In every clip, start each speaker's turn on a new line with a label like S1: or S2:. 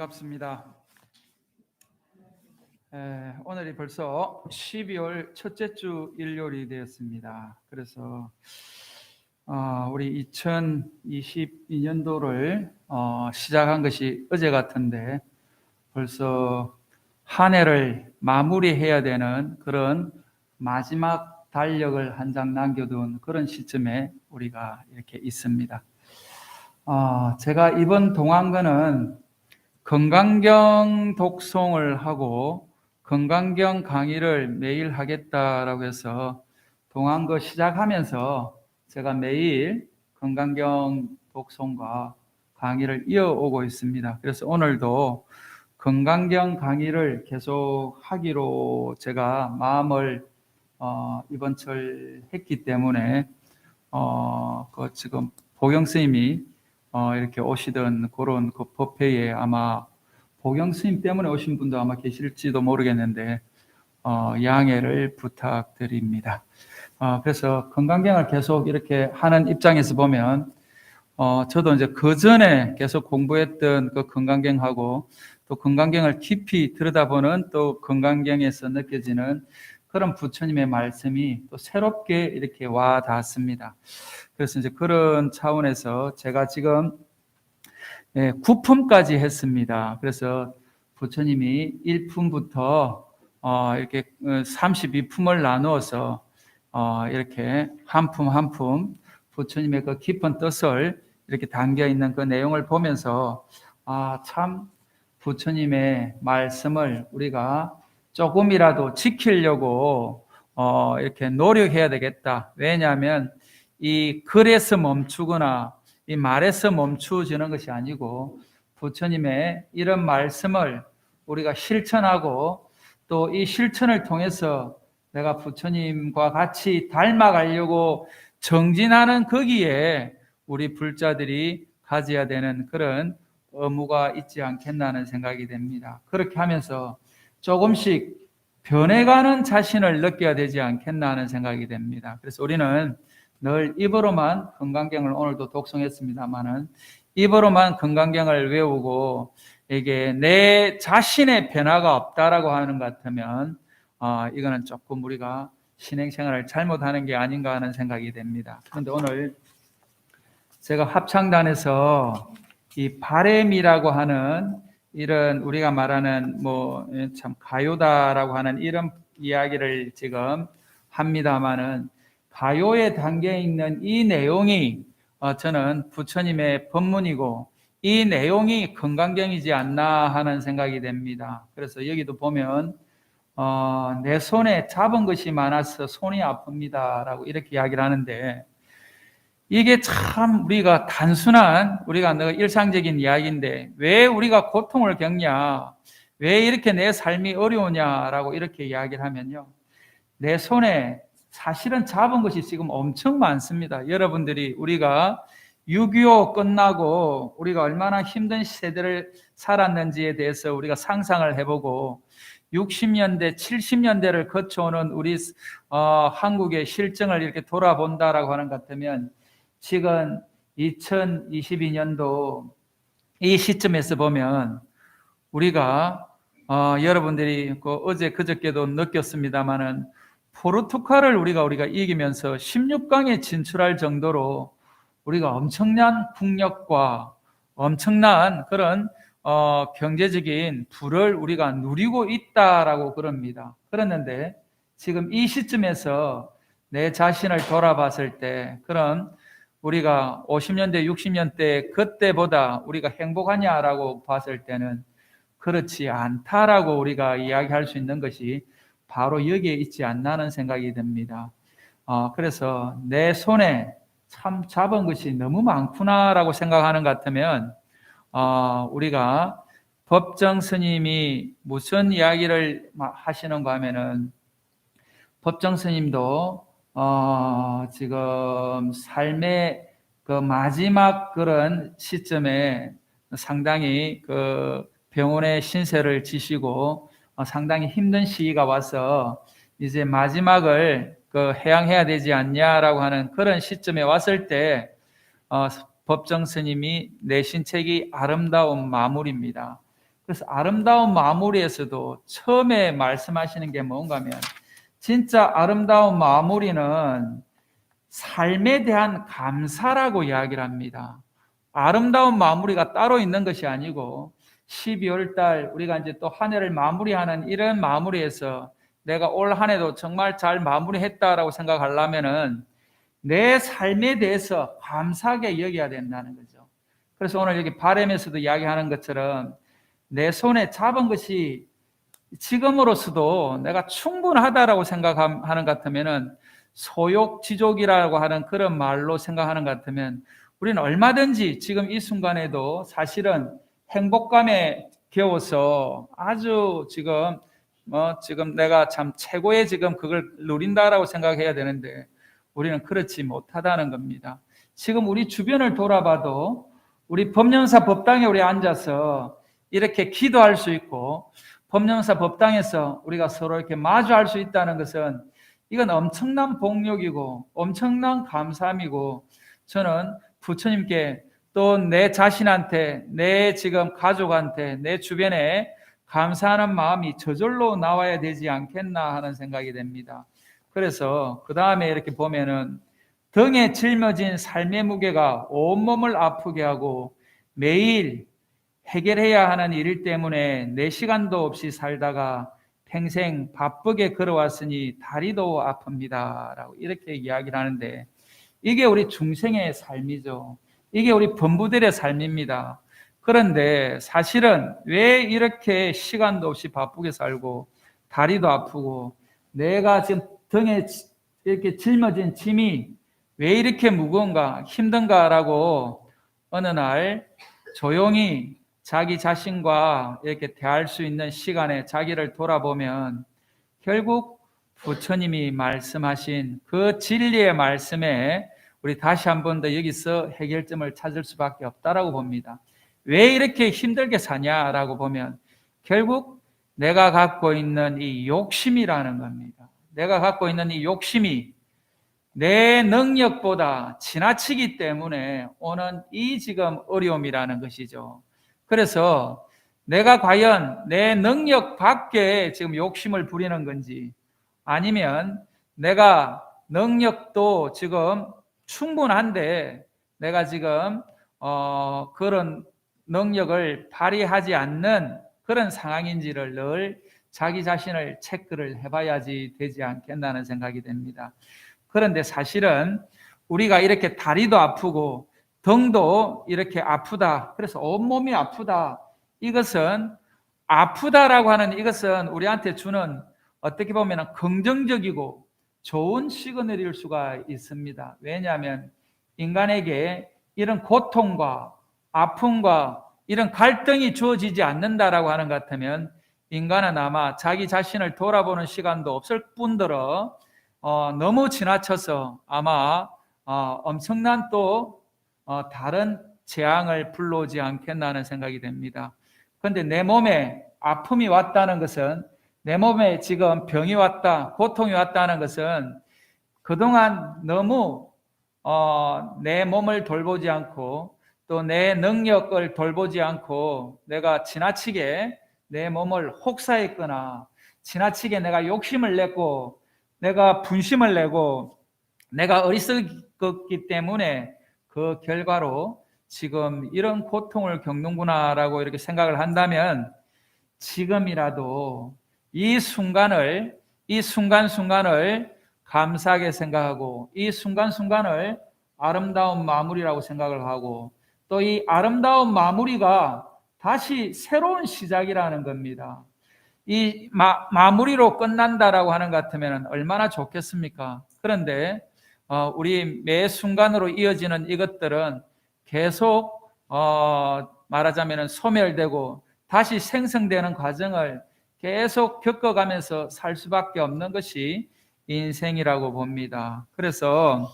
S1: 반갑습니다. 에, 오늘이 벌써 12월 첫째 주 일요일이 되었습니다. 그래서 어, 우리 2022년도를 어, 시작한 것이 어제 같은데 벌써 한 해를 마무리해야 되는 그런 마지막 달력을 한 장 남겨둔 그런 시점에 우리가 이렇게 있습니다. 어, 제가 이번 동안근은 건강경 독송을 하고 건강경 강의를 매일 하겠다라고 해서 동안거 시작하면서 제가 매일 건강경 독송과 강의를 이어오고 있습니다. 그래서 오늘도 건강경 강의를 계속 하기로 제가 마음을 어, 이번 철 했기 때문에 어, 그 지금 보경 스님이 어, 이렇게 오시던 그런 그 법회에 아마 보경 스님 때문에 오신 분도 아마 계실지도 모르겠는데 어, 양해를 부탁드립니다. 어, 그래서 건강경을 계속 이렇게 하는 입장에서 보면 어, 저도 이제 그 전에 계속 공부했던 그 건강경하고 또 건강경을 깊이 들여다보는 또 건강경에서 느껴지는 그런 부처님의 말씀이 또 새롭게 이렇게 와 닿았습니다. 그래서 이제 그런 차원에서 제가 지금 예, 9품까지 했습니다. 그래서 부처님이 1품부터 어, 이렇게 32품을 나누어서 어, 이렇게 한 품 한 품 부처님의 그 깊은 뜻을 이렇게 담겨 있는 그 내용을 보면서 아, 참 부처님의 말씀을 우리가 조금이라도 지키려고 어, 이렇게 노력해야 되겠다. 왜냐하면 이 글에서 멈추거나 이 말에서 멈추어지는 것이 아니고 부처님의 이런 말씀을 우리가 실천하고 또 이 실천을 통해서 내가 부처님과 같이 닮아가려고 정진하는 거기에 우리 불자들이 가져야 되는 그런 의무가 있지 않겠나는 생각이 됩니다. 그렇게 하면서 조금씩 변해가는 자신을 느껴야 되지 않겠나 하는 생각이 됩니다. 그래서 우리는 늘 입으로만 건강경을 오늘도 독송했습니다만은 입으로만 건강경을 외우고 이게 내 자신의 변화가 없다라고 하는 것 같으면 어, 이거는 조금 우리가 신행생활을 잘못하는 게 아닌가 하는 생각이 됩니다. 그런데 오늘 제가 합창단에서 이 바램이라고 하는 이런 우리가 말하는 뭐 참 가요다라고 하는 이런 이야기를 지금 합니다만은 가요에 담겨 있는 이 내용이 어, 저는 부처님의 법문이고 이 내용이 건강경이지 않나 하는 생각이 됩니다. 그래서 여기도 보면 어, 내 손에 잡은 것이 많아서 손이 아픕니다라고 이렇게 이야기를 하는데 이게 참 우리가 단순한 우리가 일상적인 이야기인데 왜 우리가 고통을 겪냐? 왜 이렇게 내 삶이 어려우냐라고 이렇게 이야기를 하면요. 내 손에 사실은 잡은 것이 지금 엄청 많습니다. 여러분들이 우리가 6.25 끝나고 우리가 얼마나 힘든 세대를 살았는지에 대해서 우리가 상상을 해보고 60년대, 70년대를 거쳐오는 우리 어, 한국의 실정을 이렇게 돌아본다라고 하는 것 같으면 지금 2022년도 이 시점에서 보면 우리가 어, 여러분들이 그 어제 그저께도 느꼈습니다만은 포르투갈을 우리가 우리가 이기면서 16강에 진출할 정도로 우리가 엄청난 국력과 엄청난 그런 어, 경제적인 부를 우리가 누리고 있다라고 그럽니다. 그랬는데 지금 이 시점에서 내 자신을 돌아봤을 때 그런 우리가 50년대, 60년대 그때보다 우리가 행복하냐라고 봤을 때는 그렇지 않다라고 우리가 이야기할 수 있는 것이 바로 여기에 있지 않나는 생각이 듭니다. 어, 그래서 내 손에 참 잡은 것이 너무 많구나라고 생각하는 것 같으면 어, 우리가 법정 스님이 무슨 이야기를 하시는가 하면은 법정 스님도 어, 지금 삶의 그 마지막 그런 시점에 상당히 그 병원의 신세를 지시고 어, 상당히 힘든 시기가 와서 이제 마지막을 그 해양해야 되지 않냐라고 하는 그런 시점에 왔을 때 어, 법정 스님이 내신 책이 아름다운 마무리입니다. 그래서 아름다운 마무리에서도 처음에 말씀하시는 게 뭔가 하면 진짜 아름다운 마무리는 삶에 대한 감사라고 이야기를 합니다. 아름다운 마무리가 따로 있는 것이 아니고 12월 달 우리가 이제 또 한 해를 마무리하는 이런 마무리에서 내가 올 한 해도 정말 잘 마무리했다라고 생각하려면은 내 삶에 대해서 감사하게 여겨야 된다는 거죠. 그래서 오늘 여기 바램에서도 이야기하는 것처럼 내 손에 잡은 것이 지금으로서도 내가 충분하다라고 생각하는 것 같으면은 소욕지족이라고 하는 그런 말로 생각하는 것 같으면 우리는 얼마든지 지금 이 순간에도 사실은 행복감에 겨워서 아주 지금 뭐 지금 내가 참 최고의 지금 그걸 누린다라고 생각해야 되는데 우리는 그렇지 못하다는 겁니다. 지금 우리 주변을 돌아봐도 우리 법령사 법당에 우리 앉아서 이렇게 기도할 수 있고 법령사 법당에서 우리가 서로 이렇게 마주할 수 있다는 것은 이건 엄청난 복력이고 엄청난 감사함이고 저는 부처님께 또 내 자신한테 내 지금 가족한테 내 주변에 감사하는 마음이 저절로 나와야 되지 않겠나 하는 생각이 됩니다. 그래서 그 다음에 이렇게 보면은 등에 짊어진 삶의 무게가 온몸을 아프게 하고 매일 해결해야 하는 일 때문에 내 시간도 없이 살다가 평생 바쁘게 걸어왔으니 다리도 아픕니다. 라고 이렇게 이야기를 하는데 이게 우리 중생의 삶이죠. 이게 우리 범부들의 삶입니다. 그런데 사실은 왜 이렇게 시간도 없이 바쁘게 살고 다리도 아프고 내가 지금 등에 이렇게 짊어진 짐이 왜 이렇게 무거운가 힘든가라고 어느 날 조용히 자기 자신과 이렇게 대할 수 있는 시간에 자기를 돌아보면 결국 부처님이 말씀하신 그 진리의 말씀에 우리 다시 한 번 더 여기서 해결점을 찾을 수밖에 없다라고 봅니다. 왜 이렇게 힘들게 사냐라고 보면 결국 내가 갖고 있는 이 욕심이라는 겁니다. 내가 갖고 있는 이 욕심이 내 능력보다 지나치기 때문에 오는 이 지금 어려움이라는 것이죠. 그래서 내가 과연 내 능력 밖에 지금 욕심을 부리는 건지 아니면 내가 능력도 지금 충분한데 내가 지금 어 그런 능력을 발휘하지 않는 그런 상황인지를 늘 자기 자신을 체크를 해봐야지 되지 않겠나는 생각이 됩니다. 그런데 사실은 우리가 이렇게 다리도 아프고 등도 이렇게 아프다. 그래서 온몸이 아프다. 이것은 아프다라고 하는 이것은 우리한테 주는 어떻게 보면 긍정적이고 좋은 시그널일 수가 있습니다. 왜냐하면 인간에게 이런 고통과 아픔과 이런 갈등이 주어지지 않는다라고 하는 것 같으면 인간은 아마 자기 자신을 돌아보는 시간도 없을 뿐더러 어, 너무 지나쳐서 아마 어, 엄청난 또 어, 다른 재앙을 불러오지 않겠나 하는 생각이 됩니다. 그런데 내 몸에 아픔이 왔다는 것은 내 몸에 지금 병이 왔다, 고통이 왔다는 것은 그동안 너무 어, 내 몸을 돌보지 않고 또 내 능력을 돌보지 않고 내가 지나치게 내 몸을 혹사했거나 지나치게 내가 욕심을 냈고 내가 분심을 내고 내가 어리석었기 때문에 그 결과로 지금 이런 고통을 겪는구나라고 이렇게 생각을 한다면 지금이라도 이 순간을 이 순간순간을 감사하게 생각하고 이 순간순간을 아름다운 마무리라고 생각을 하고 또 이 아름다운 마무리가 다시 새로운 시작이라는 겁니다. 이 마, 마무리로 끝난다라고 하는 것 같으면 얼마나 좋겠습니까? 그런데 어, 우리 매 순간으로 이어지는 이것들은 계속 어, 말하자면 소멸되고 다시 생성되는 과정을 계속 겪어가면서 살 수밖에 없는 것이 인생이라고 봅니다. 그래서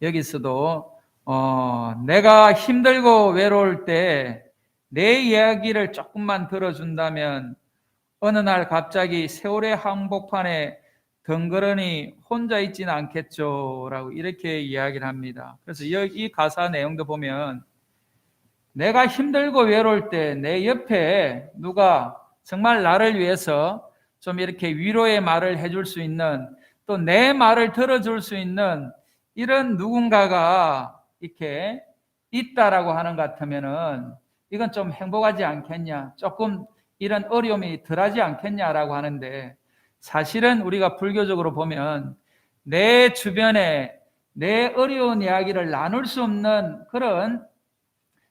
S1: 여기서도 어, 내가 힘들고 외로울 때 내 이야기를 조금만 들어준다면 어느 날 갑자기 세월의 항복판에 덩그러니 혼자 있지는 않겠죠. 라고 이렇게 이야기를 합니다. 그래서 이 가사 내용도 보면 내가 힘들고 외로울 때 내 옆에 누가 정말 나를 위해서 좀 이렇게 위로의 말을 해줄 수 있는 또 내 말을 들어줄 수 있는 이런 누군가가 이렇게 있다라고 하는 것 같으면은 이건 좀 행복하지 않겠냐? 조금 이런 어려움이 덜하지 않겠냐라고 하는데 사실은 우리가 불교적으로 보면 내 주변에 내 어려운 이야기를 나눌 수 없는 그런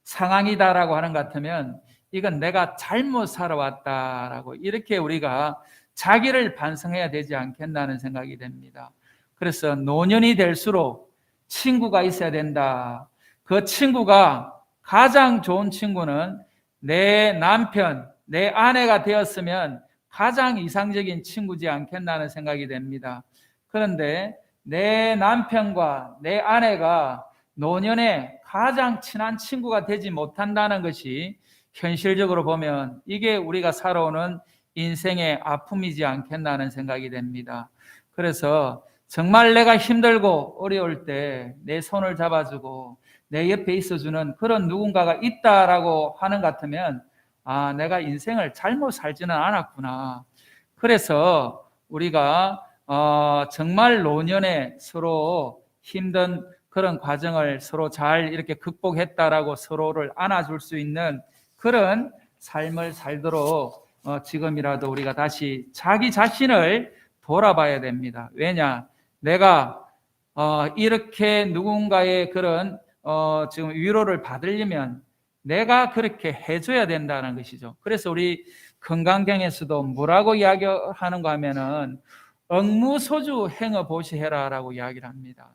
S1: 상황이다라고 하는 것 같으면 이건 내가 잘못 살아왔다라고 이렇게 우리가 자기를 반성해야 되지 않겠나는 생각이 됩니다. 그래서 노년이 될수록 친구가 있어야 된다. 그 친구가 가장 좋은 친구는 내 남편, 내 아내가 되었으면 가장 이상적인 친구지 않겠나는 생각이 됩니다. 그런데 내 남편과 내 아내가 노년에 가장 친한 친구가 되지 못한다는 것이 현실적으로 보면 이게 우리가 살아오는 인생의 아픔이지 않겠나는 생각이 됩니다. 그래서 정말 내가 힘들고 어려울 때 내 손을 잡아주고 내 옆에 있어주는 그런 누군가가 있다라고 하는 것 같으면 아, 내가 인생을 잘못 살지는 않았구나. 그래서 우리가 어, 정말 노년에 서로 힘든 그런 과정을 서로 잘 이렇게 극복했다라고 서로를 안아줄 수 있는 그런 삶을 살도록 어, 지금이라도 우리가 다시 자기 자신을 돌아봐야 됩니다. 왜냐? 내가 어, 이렇게 누군가의 그런 어, 지금 위로를 받으려면 내가 그렇게 해줘야 된다는 것이죠. 그래서 우리 건강경에서도 뭐라고 이야기하는가 하면은 억무소주 행어 보시해라라고 이야기를 합니다.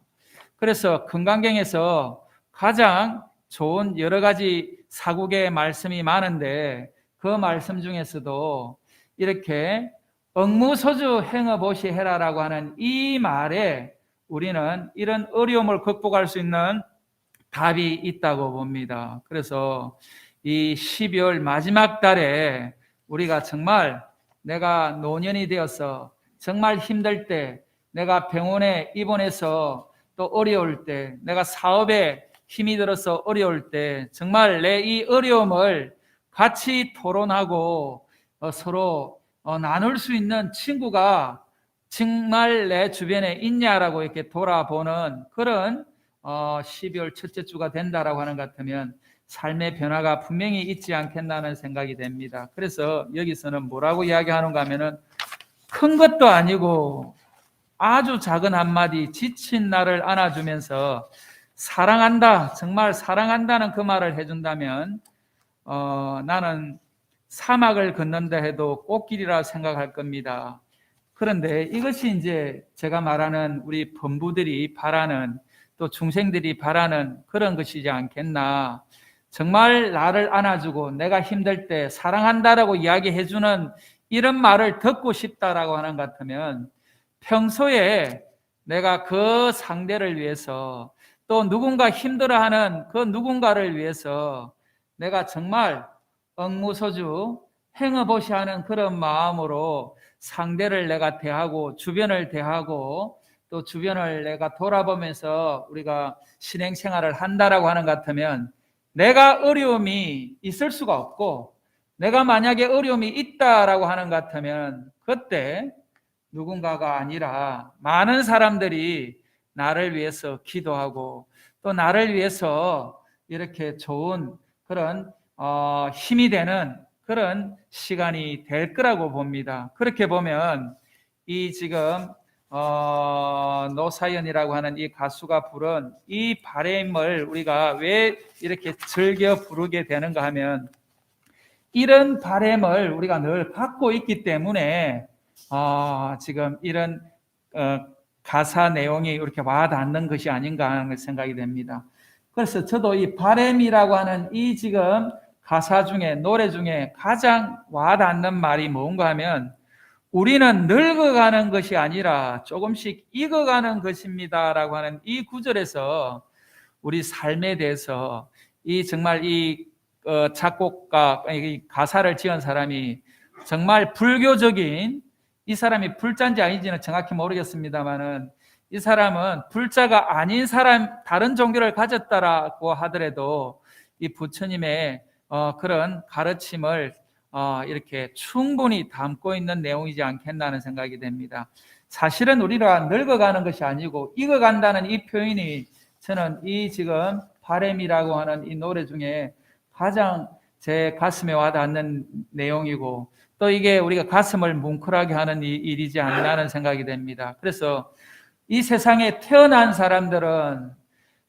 S1: 그래서 건강경에서 가장 좋은 여러 가지 사국의 말씀이 많은데 그 말씀 중에서도 이렇게 억무소주 행어 보시해라라고 하는 이 말에 우리는 이런 어려움을 극복할 수 있는 답이 있다고 봅니다. 그래서 이 12월 마지막 달에 우리가 정말 내가 노년이 되어서 정말 힘들 때 내가 병원에 입원해서 또 어려울 때 내가 사업에 힘이 들어서 어려울 때 정말 내 이 어려움을 같이 토론하고 어, 서로 어, 나눌 수 있는 친구가 정말 내 주변에 있냐라고 이렇게 돌아보는 그런 어, 12월 첫째 주가 된다라고 하는 것 같으면 삶의 변화가 분명히 있지 않겠나는 생각이 됩니다. 그래서 여기서는 뭐라고 이야기하는가 하면은 큰 것도 아니고 아주 작은 한마디 지친 나를 안아주면서 사랑한다, 정말 사랑한다는 그 말을 해준다면 어, 나는 사막을 걷는다 해도 꽃길이라 생각할 겁니다. 그런데 이것이 이제 제가 말하는 우리 범부들이 바라는 또 중생들이 바라는 그런 것이지 않겠나. 정말 나를 안아주고 내가 힘들 때 사랑한다라고 이야기해주는 이런 말을 듣고 싶다라고 하는 것 같으면 평소에 내가 그 상대를 위해서 또 누군가 힘들어하는 그 누군가를 위해서 내가 정말 억무소주 행어보시하는 그런 마음으로 상대를 내가 대하고 주변을 대하고 또 주변을 내가 돌아보면서 우리가 신행 생활을 한다라고 하는 것 같으면 내가 어려움이 있을 수가 없고 내가 만약에 어려움이 있다라고 하는 것 같으면 그때 누군가가 아니라 많은 사람들이 나를 위해서 기도하고 또 나를 위해서 이렇게 좋은 그런 어, 힘이 되는 그런 시간이 될 거라고 봅니다. 그렇게 보면 이 지금 어, 노사연이라고 하는 이 가수가 부른 이 바램을 우리가 왜 이렇게 즐겨 부르게 되는가 하면 이런 바램을 우리가 늘 갖고 있기 때문에 어, 지금 이런 어, 가사 내용이 이렇게 와닿는 것이 아닌가 하는 생각이 됩니다. 그래서 저도 이 바램이라고 하는 이 지금 가사 중에 노래 중에 가장 와닿는 말이 뭔가 하면 우리는 늙어가는 것이 아니라 조금씩 익어가는 것입니다 라고 하는 이 구절에서 우리 삶에 대해서 이 정말 이 어, 작곡가 이 가사를 지은 사람이 정말 불교적인 이 사람이 불자인지 아닌지는 정확히 모르겠습니다만은 이 사람은 불자가 아닌 사람 다른 종교를 가졌다라고 하더라도 이 부처님의 어, 그런 가르침을 어, 이렇게 충분히 담고 있는 내용이지 않겠나는 생각이 됩니다. 사실은 우리가 늙어가는 것이 아니고 익어간다는 이 표현이 저는 이 지금 바램이라고 하는 이 노래 중에 가장 제 가슴에 와닿는 내용이고 또 이게 우리가 가슴을 뭉클하게 하는 이 일이지 않나는 생각이 됩니다. 그래서 이 세상에 태어난 사람들은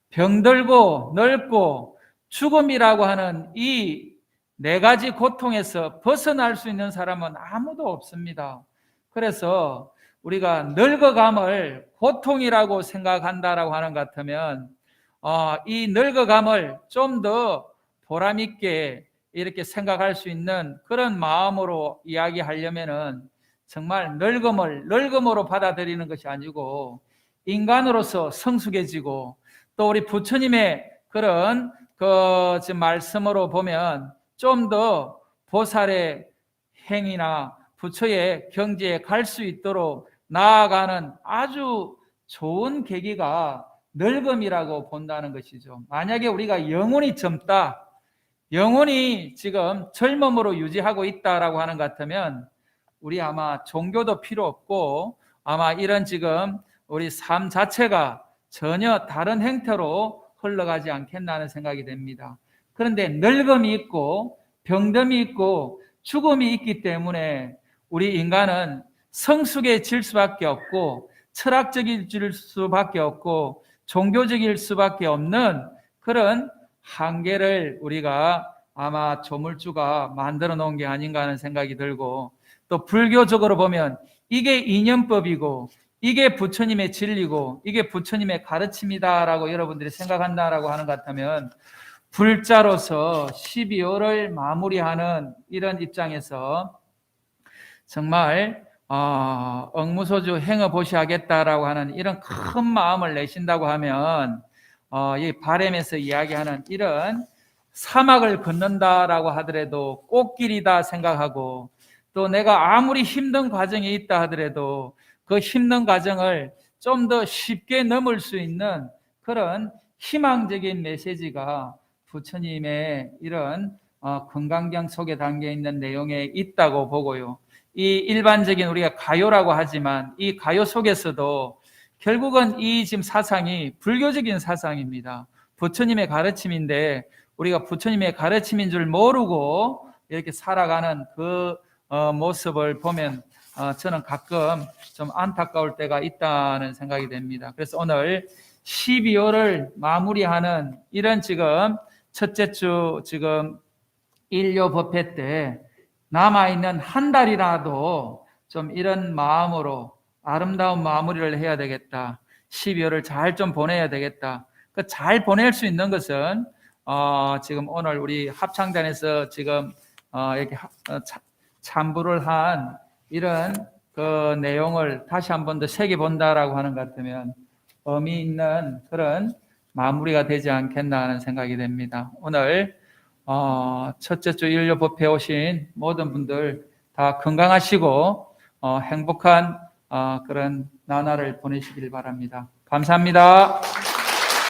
S1: 병들고 늙고 죽음이라고 하는 이 네 가지 고통에서 벗어날 수 있는 사람은 아무도 없습니다. 그래서 우리가 늙어감을 고통이라고 생각한다라고 하는 것 같으면 어, 이 늙어감을 좀 더 보람 있게 이렇게 생각할 수 있는 그런 마음으로 이야기하려면은 정말 늙음을 늙음으로 받아들이는 것이 아니고 인간으로서 성숙해지고 또 우리 부처님의 그런 그 말씀으로 보면 좀 더 보살의 행위나 부처의 경지에 갈 수 있도록 나아가는 아주 좋은 계기가 늙음이라고 본다는 것이죠. 만약에 우리가 영혼이 젊다, 영혼이 지금 젊음으로 유지하고 있다라고 하는 것 같으면 우리 아마 종교도 필요 없고 아마 이런 지금 우리 삶 자체가 전혀 다른 행태로 흘러가지 않겠나는 생각이 됩니다. 그런데 늙음이 있고 병듦이 있고 죽음이 있기 때문에 우리 인간은 성숙해질 수밖에 없고 철학적일 수밖에 없고 종교적일 수밖에 없는 그런 한계를 우리가 아마 조물주가 만들어 놓은 게 아닌가 하는 생각이 들고 또 불교적으로 보면 이게 인연법이고 이게 부처님의 진리고 이게 부처님의 가르침이다라고 여러분들이 생각한다라고 하는 것 같다면 불자로서 12월을 마무리하는 이런 입장에서 정말 어, 억무소주 행어 보시하겠다라고 하는 이런 큰 마음을 내신다고 하면 어, 이 바램에서 이야기하는 이런 사막을 걷는다라고 하더라도 꽃길이다 생각하고 또 내가 아무리 힘든 과정이 있다 하더라도 그 힘든 과정을 좀 더 쉽게 넘을 수 있는 그런 희망적인 메시지가 부처님의 이런 어, 건강경 속에 담겨 있는 내용에 있다고 보고요. 이 일반적인 우리가 가요라고 하지만 이 가요 속에서도 결국은 이 지금 사상이 불교적인 사상입니다. 부처님의 가르침인데 우리가 부처님의 가르침인 줄 모르고 이렇게 살아가는 그 어, 모습을 보면 어, 저는 가끔 좀 안타까울 때가 있다는 생각이 됩니다. 그래서 오늘 12월을 마무리하는 이런 지금 첫째 주 지금 일요 법회 때 남아있는 한 달이라도 좀 이런 마음으로 아름다운 마무리를 해야 되겠다. 12월을 잘 좀 보내야 되겠다. 그 잘 보낼 수 있는 것은 어, 지금 오늘 우리 합창단에서 지금 어, 이렇게 하- 어, 차- 참부를 한 이런 그 내용을 다시 한 번 더 새겨 본다라고 하는 것 같으면 의미 있는 그런 마무리가 되지 않겠나 하는 생각이 됩니다. 오늘 어, 첫째 주 일요 법회 오신 모든 분들 다 건강하시고 어, 행복한 어, 그런 나날을 보내시길 바랍니다. 감사합니다.